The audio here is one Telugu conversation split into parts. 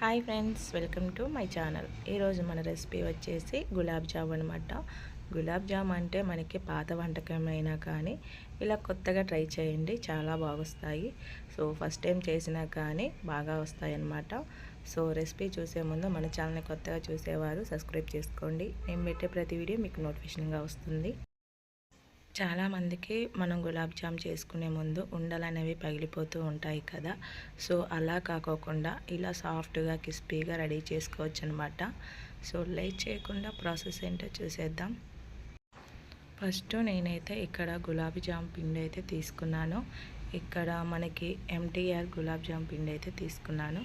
Hi friends welcome to my channel. ఈరోజు మన రెసిపీ వచ్చేసి గులాబ్ జామ్ అనమాట గులాబ్ జామ్ అంటే మనకి పాత వంటకమైనా కానీ ఇలా కొత్తగా ట్రై చేయండి చాలా బాగొస్తాయి. సో ఫస్ట్ టైం చేసినా కానీ బాగా వస్తాయి సో రెసిపీ చూసే ముందు మన ఛానల్ని కొత్తగా చూసేవారు సబ్స్క్రైబ్ చేసుకోండి. నేను పెట్టే ప్రతి వీడియో మీకు నోటిఫికేషన్గా వస్తుంది. చాలామందికి మనం గులాబ్ జామ్ చేసుకునే ముందు ఉండలు అనేవి పగిలిపోతూ ఉంటాయి కదా. సో అలా కాకోకుండా ఇలా సాఫ్ట్గా క్రిస్పీగా రెడీ చేసుకోవచ్చు అనమాట సో లేట్ చేయకుండా ప్రాసెస్ ఏంటో చూసేద్దాం. ఫస్ట్ నేనైతే ఇక్కడ గులాబీ జామ్ పిండి అయితే తీసుకున్నాను. ఇక్కడ మనకి ఎంటీఆర్ గులాబ్ జామ్ పిండి అయితే తీసుకున్నాను.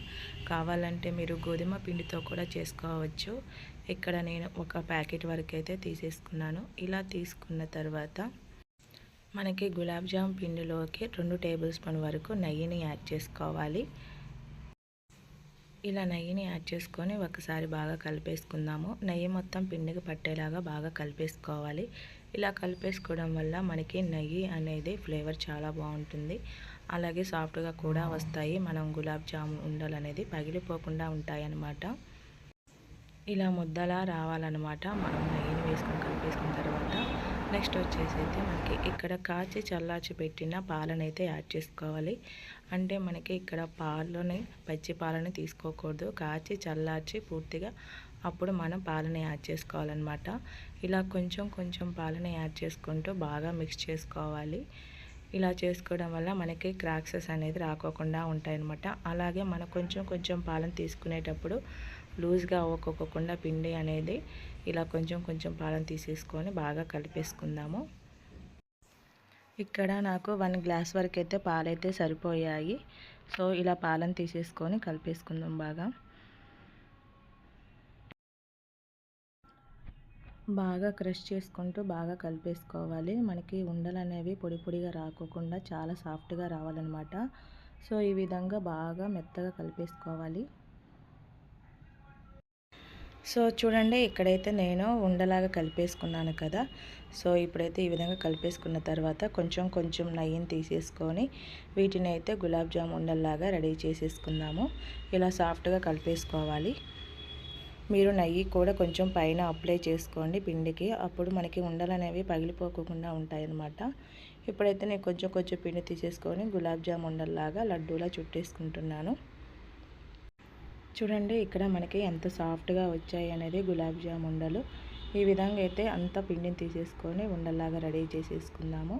కావాలంటే మీరు గోధుమ పిండితో కూడా చేసుకోవచ్చు. ఇక్కడ నేను ఒక ప్యాకెట్ వరకు అయితే తీసేసుకున్నాను. ఇలా తీసుకున్న తర్వాత మనకి గులాబ్ జామ్ పిండిలోకి రెండు టేబుల్ స్పూన్ వరకు నెయ్యిని యాడ్ చేసుకోవాలి. ఇలా నెయ్యిని యాడ్ చేసుకొని ఒకసారి బాగా కలిపేసుకుందాము. నెయ్యి మొత్తం పిండికి పట్టేలాగా బాగా కలిపేసుకోవాలి. ఇలా కలిపేసుకోవడం వల్ల మనకి నెయ్యి అనేది ఫ్లేవర్ చాలా బాగుంటుంది. అలాగే సాఫ్ట్గా కూడా వస్తాయి. మనం గులాబ్ జామున్ ఉండలు అనేది పగిలిపోకుండా ఉంటాయి అన్నమాట ఇలా ముద్దలా రావాలన్నమాట. మనం నెయ్యిని వేసుకొని కలిపేసుకున్న తర్వాత నెక్స్ట్ వచ్చేసి అయితే మనకి ఇక్కడ కాచి చల్లార్చి పెట్టిన పాలనైతే యాడ్ చేసుకోవాలి. అంటే మనకి ఇక్కడ పాలని పచ్చి పాలని తీసుకోకూడదు. కాచి చల్లార్చి పూర్తిగా అప్పుడు మనం పాలని యాడ్ చేసుకోవాలన్నమాట. ఇలా కొంచెం కొంచెం పాలని యాడ్ చేసుకుంటూ బాగా మిక్స్ చేసుకోవాలి. ఇలా చేసుకోవడం వల్ల మనకి క్రాక్సెస్ అనేది రాకోకుండా ఉంటాయన్నమాట. అలాగే మనం కొంచెం కొంచెం పాలను తీసుకునేటప్పుడు లూజ్గా అవ్వకోకుండా పిండి అనేది ఇలా కొంచెం కొంచెం పాలను తీసేసుకొని బాగా కలిపేసుకుందాము. ఇక్కడ నాకు వన్ గ్లాస్ వరకు అయితే పాలైతే సరిపోయాయి. సో ఇలా పాలను తీసేసుకొని కలిపేసుకుందాం బాగా. బాగా క్రష్ చేసుకుంటూ బాగా కలిపేసుకోవాలి. మనకి ఉండలు అనేవి పొడి పొడిగా రాకోకుండా చాలా సాఫ్ట్గా రావాలన్నమాట. సో ఈ విధంగా బాగా మెత్తగా కలిపేసుకోవాలి. సో చూడండి ఇక్కడైతే నేను ఉండలాగా కలిపేసుకున్నాను కదా. సో ఇప్పుడైతే ఈ విధంగా కలిపేసుకున్న తర్వాత కొంచెం కొంచెం నెయ్యిని తీసేసుకొని వీటిని అయితే గులాబ్ జామ్ ఉండల్లాగా రెడీ చేసేసుకుందాము. ఇలా సాఫ్ట్గా కలిపేసుకోవాలి. మీరు నెయ్యి కూడా కొంచెం పైన అప్లై చేసుకోండి పిండికి. అప్పుడు మనకి ఉండలు అనేవి పగిలిపోకుండా ఉంటాయి అన్నమాట ఇప్పుడైతే నేను కొంచెం కొంచెం పిండి తీసేసుకొని గులాబ్ జామ్ ఉండల్లాగా లడ్డూలా చుట్టేసుకుంటున్నాను. చూడండి ఇక్కడ మనకి ఎంత సాఫ్ట్గా వచ్చాయి అనేది గులాబ్ జామ్ ఉండలు ఈ విధంగా అయితే అంత పిండిని తీసేసుకొని ఉండల్లాగా రెడీ చేసేసుకుందాము.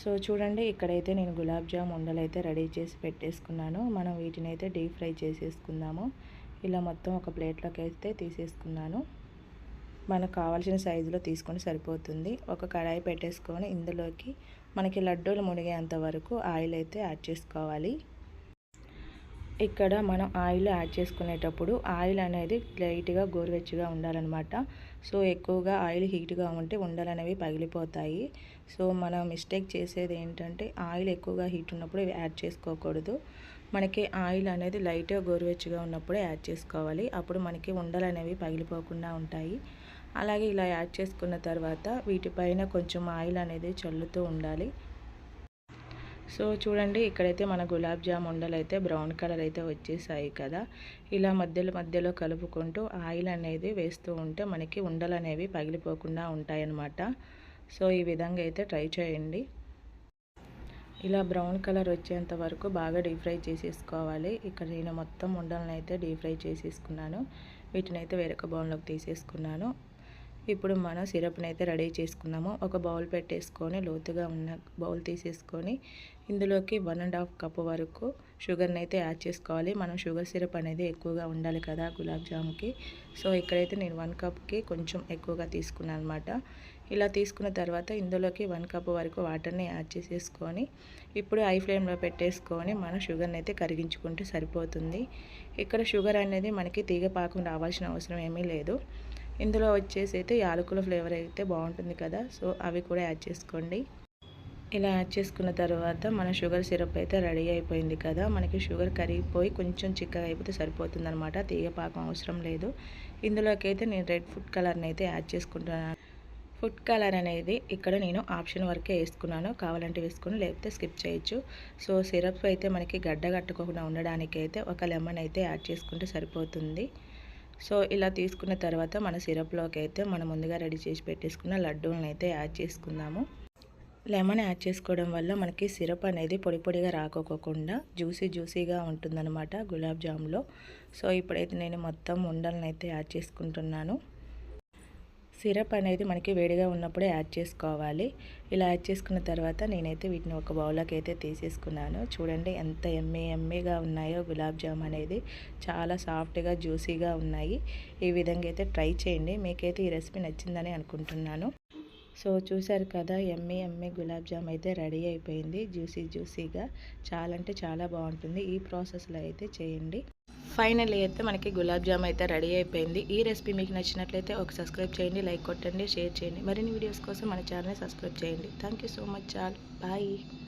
సో చూడండి ఇక్కడైతే నేను గులాబ్ జామ్ ఉండలు అయితే రెడీ చేసి పెట్టేసుకున్నాను. మనం వీటిని అయితే డీప్ ఫ్రై చేసేసుకుందాము. ఇలా మొత్తం ఒక ప్లేట్లోకి అయితే తీసేసుకున్నాను. మనకు కావాల్సిన సైజులో తీసుకొని సరిపోతుంది. ఒక కడాయి పెట్టేసుకొని ఇందులోకి మనకి లడ్డూలు మునిగేంత వరకు ఆయిల్ అయితే యాడ్ చేసుకోవాలి. ఇక్కడ మనం ఆయిల్ యాడ్ చేసుకునేటప్పుడు ఆయిల్ అనేది లైట్గా గోరువెచ్చగా ఉండాలన్నమాట. సో ఎక్కువగా ఆయిల్ హీట్గా ఉంటే ఉండలు అనేవి పగిలిపోతాయి. సో మనం మిస్టేక్ చేసేది ఏంటంటే ఆయిల్ ఎక్కువగా హీట్ ఉన్నప్పుడు యాడ్ చేసుకోకూడదు. మనకి ఆయిల్ అనేది లైట్గా గోరువెచ్చగా ఉన్నప్పుడే యాడ్ చేసుకోవాలి. అప్పుడు మనకి ఉండలు అనేవి పగిలిపోకుండా ఉంటాయి. అలాగే ఇలా యాడ్ చేసుకున్న తర్వాత వీటిపైన కొంచెం ఆయిల్ అనేది చల్లుతూ ఉండాలి. సో చూడండి ఇక్కడైతే మన గులాబ్ జామ్ ఉండలు అయితే బ్రౌన్ కలర్ అయితే వచ్చేసాయి కదా. ఇలా మధ్యలో మధ్యలో కలుపుకుంటూ ఆయిల్ అనేది వేస్తూ ఉంటే మనకి ఉండలు అనేవి పగిలిపోకుండా ఉంటాయన్నమాట. సో ఈ విధంగా అయితే ట్రై చేయండి. ఇలా బ్రౌన్ కలర్ వచ్చేంత వరకు బాగా డీప్ ఫ్రై చేసేసుకోవాలి. ఇక్కడ నేను మొత్తం ఉండలను అయితే డీప్ ఫ్రై చేసేసుకున్నాను. వీటిని అయితే వేరొక బౌన్లోకి తీసేసుకున్నాను. ఇప్పుడు మనం సిరప్ని అయితే రెడీ చేసుకున్నాము. ఒక బౌల్ పెట్టేసుకొని లోతుగా ఉన్న బౌల్ తీసేసుకొని ఇందులోకి వన్ అండ్ హాఫ్ కప్ వరకు షుగర్ని అయితే యాడ్ చేసుకోవాలి. మనం షుగర్ సిరప్ అనేది ఎక్కువగా ఉండాలి కదా గులాబ్ జామ్కి. సో ఇక్కడైతే నేను వన్ కప్కి కొంచెం ఎక్కువగా తీసుకున్నాను అనమాట ఇలా తీసుకున్న తర్వాత ఇందులోకి వన్ కప్ వరకు వాటర్ని యాడ్ చేసేసుకొని ఇప్పుడు ఐ ఫ్లేమ్లో పెట్టేసుకొని మనం షుగర్ని అయితే కరిగించుకుంటే సరిపోతుంది. ఇక్కడ షుగర్ అనేది మనకి తీగ పాకం రావాల్సిన అవసరం ఏమీ లేదు. ఇందులో వచ్చేసి అయితే యాలకుల ఫ్లేవర్ అయితే బాగుంటుంది కదా సో అవి కూడా యాడ్ చేసుకోండి. ఇలా యాడ్ చేసుకున్న తర్వాత మన షుగర్ సిరప్ అయితే రెడీ అయిపోయింది కదా మనకి షుగర్ కరిగిపోయి కొంచెం చిక్కగా అయిపోతే సరిపోతుంది అనమాట అవసరం లేదు. ఇందులోకైతే నేను రెడ్ ఫుడ్ కలర్ని అయితే యాడ్ చేసుకుంటున్నాను. ఫుడ్ కలర్ అనేది ఇక్కడ నేను ఆప్షన్ వరకే వేసుకున్నాను కావాలంటే వేసుకుని లేకపోతే స్కిప్ చేయొచ్చు. సో సిరప్ అయితే మనకి గడ్డ కట్టుకోకుండా ఉండడానికి అయితే ఒక లెమన్ అయితే యాడ్ చేసుకుంటే సరిపోతుంది. సో ఇలా తీసుకున్న తర్వాత మన సిరప్లోకి అయితే మనం ముందుగా రెడీ చేసి పెట్టేసుకున్న లడ్డూలను అయితే యాడ్ చేసుకుందాము. లెమన్ యాడ్ చేసుకోవడం వల్ల మనకి సిరప్ అనేది పొడి పొడిగా రాకోకుండా జ్యూసీ జ్యూసీగా ఉంటుందన్నమాట గులాబ్ జామ్లో. సో ఇప్పుడైతే నేను మొత్తం ఉండలను అయితే యాడ్ చేసుకుంటున్నాను. సిరప్ అనేది మనకి వేడిగా ఉన్నప్పుడే యాడ్ చేసుకోవాలి. ఇలా యాడ్ చేసుకున్న తర్వాత నేనైతే వీటిని ఒక బౌల్లోకి అయితే తీసేసుకున్నాను. చూడండి ఎంత ఎమ్మె ఎమ్మెగా ఉన్నాయో గులాబ్ జామ్ అనేది. చాలా సాఫ్ట్గా జ్యూసీగా ఉన్నాయి. ఈ విధంగా అయితే ట్రై చేయండి. మీకైతే ఈ రెసిపీ నచ్చిందని అనుకుంటున్నాను. సో చూశారు కదా ఎమ్మె ఎమ్మె గులాబ్ జామ్ అయితే రెడీ అయిపోయింది. జ్యూసీ జ్యూసీగా. చాలా అంటే చాలా బాగుంటుంది. ఈ ప్రాసెస్లో అయితే చేయండి. ఫైనల్ అయితే మనకి గులాబ్ జామ్ అయితే రెడీ అయిపోయింది. ఈ రెసిపీ మీకు నచ్చినట్లయితే ఒక సబ్స్క్రైబ్ చేయండి లైక్ కొట్టండి షేర్ చేయండి. మరిన్ని వీడియోస్ కోసం మన ఛానల్ని సబ్స్క్రైబ్ చేయండి. థ్యాంక్ సో మచ్ చాల్ బాయ్